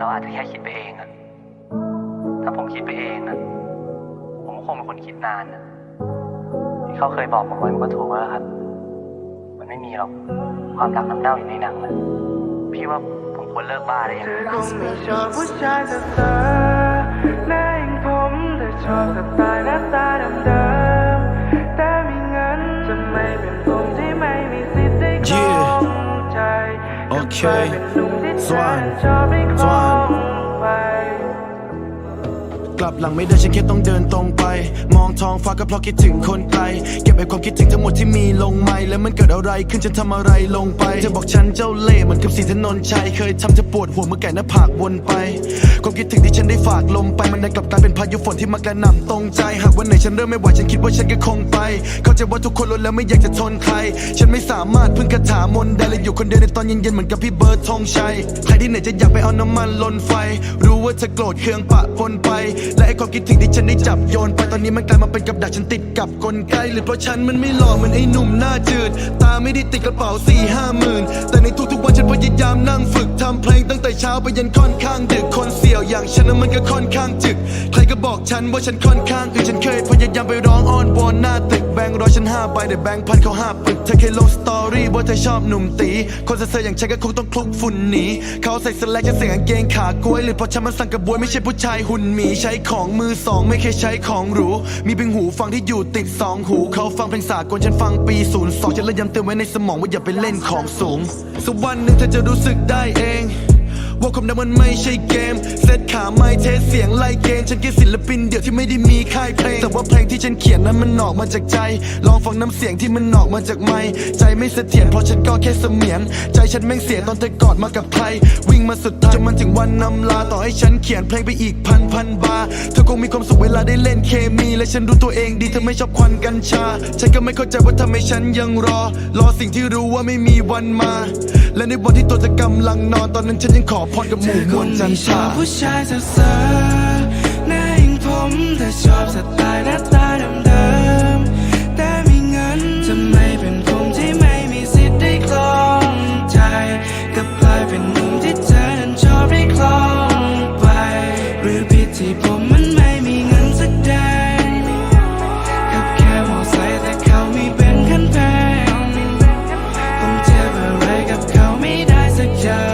เราอาจจะแค่คิดไปเองอะถ้าผมคิดไปเองอะผมก็คงเป็นคนคิดนานอะที่เขาเคยบอกผมไว้มันก็ถูกแล้วครับ มันไม่มีหรอกความรักน้ำเน่าอยู่ในหนังนะพี่ว่าผมควรเลิกบ้าได้ยังเธอคงไม่ชอบผู้ชายแต่เธอแน่งผมแต่ชอบแต่ตา งไปกลับหลังไม่ได้ฉันแค่ต้องเดินตรงไป มองท้องฟ้าก็เพราะคิดถึงคนไกลเก็บ ไอ้ความคิดถึงทั้งหมดที่มีลงไม่แล้วมันเกิดอะไรขึ้นฉันทำอะไรลงไปเธอบอกฉันเจ้าเล่ห์เหมือนกับสีถนนชัยเคยทำเธอปวดหัวเมื่อไก่หน้าผากวนไป ความคิดถึงที่ฉันได้ฝากลมไปมันได้กลับกลายเป็นพายุฝนที่มากระหน่ำตรงใจหากวันไหนฉันเริ่มไม่ไหวฉันคิดว่าฉันก็คงไป เข้าใจว่าทุกคนล้วนแล้วไม่อยากจะทนใคร ฉันไม่สามารถพึ่งคาถามนต์ได้และอยู่คนเดียวในตอนเย็นๆเหมือนกับพี่เบิร์ดธงชัยใครที่ไหนจะอยากไปเอาน้ำมันลนไฟ รู้ว่าเธอโกรธเคืองปะปนไป และไอความคิดถึงที่ฉันได้จับโยนไปตอนนี้มันกลายมาเป็นกับดักฉันติดกับกลไกหรือเพราะฉันมันไม่หล่อเหมือนไอ้หนุ่มหน้าจืด ตาไม่ได้ติดกระเป๋าสี่ห้าหมื่นแต่ใน ทุกๆวันฉันพยายามนั่งฝึกทำเพลงตั้งแต่เช้าไปยันค่อนข้างดึกคนเสี่ยวอย่างฉันนั้นมันก็ค่อนข้างจึก ใครก็บอกฉันว่าฉันค่อนข้างอื่นฉันเคยพยายามไปร้องอ้อนวอนหน้าตึกแบงค์ร้อยฉันห้าใบแต่แบงค์พันเขาห้าปึกเธอเคยลงสตอรี่ว่าเธอชอบหนุ่มตีคนเซ่อๆอย่างฉันก็คงต้องคลุกฝุ่นหนีเขาใส่สแลกฉันใส่กางเกงขากล้วยหรือเพราะฉันมันสั่งกระบวยไม่ใช่ผู้ชายหุ่นหมีใช้ของมือสองไม่เคยใช้ของหรูมีเพียงหูฟังที่อยู่ติดสองหูเขาฟังเพลงสากลฉันฟังปีศูนย์สองฉันเลยย้ำเตือนไว้ในสมองว่าอย่าไปเล่นของสูงสักวันหนึ่งเธอจะรู้สึกได้เอง ว่าความดังมันไม่ใช่เกม เซตขาไม่เทสเสียงไล่เกณฑ์ฉันแค่ศิลปินเดี่ยวที่ไม่ได้มีค่ายเพลง แต่ว่าเพลงที่ฉันเขียนนั้นมันออกมาจากใจ ลองฟังน้ำเสียงที่มันออกมาจากไม้ใจไม่เสถียรเพราะฉันก็แค่เสมียน ใจฉันแม่งเสียตอนเธอกอดมากับใคร วิ่งมาสุดท้ายจนมันถึงวันนำลาต่อให้ฉันเขียนเพลงไปอีกพันพันบาเธอคงมีความสุขเวลาได้เล่นเคมี และฉันรู้ตัวเองดีเธอไม่ชอบควันกัญชา ฉันก็ไม่เข้าใจว่าทำไมฉันยังรอ รอสิ่งที่รู้ว่าไม่มีวันมา และในวันที่ตัวเธอกำลังนอนตอนนั้นฉันยังขอพรกับหมู่มวลจันทราผู้ชายเซอร์น้าอย่งผมเธอชอบสไตล์หน้าตาเดิมๆแต่มีเงินทำไมเป็นผมที่ไม่มีสิทธิ์ได้คลองใจกับกลายเป็นหนุ่มที่เธอนั้นชอบได้คลองไป หรือผิดที่ผมมันไม่มีเงินสักแดงกับแค่มอไใสมแต่เขาไม่เป็นคันแพงผมเจ็บอะไรกับเขาไม่ได้สักอย่าง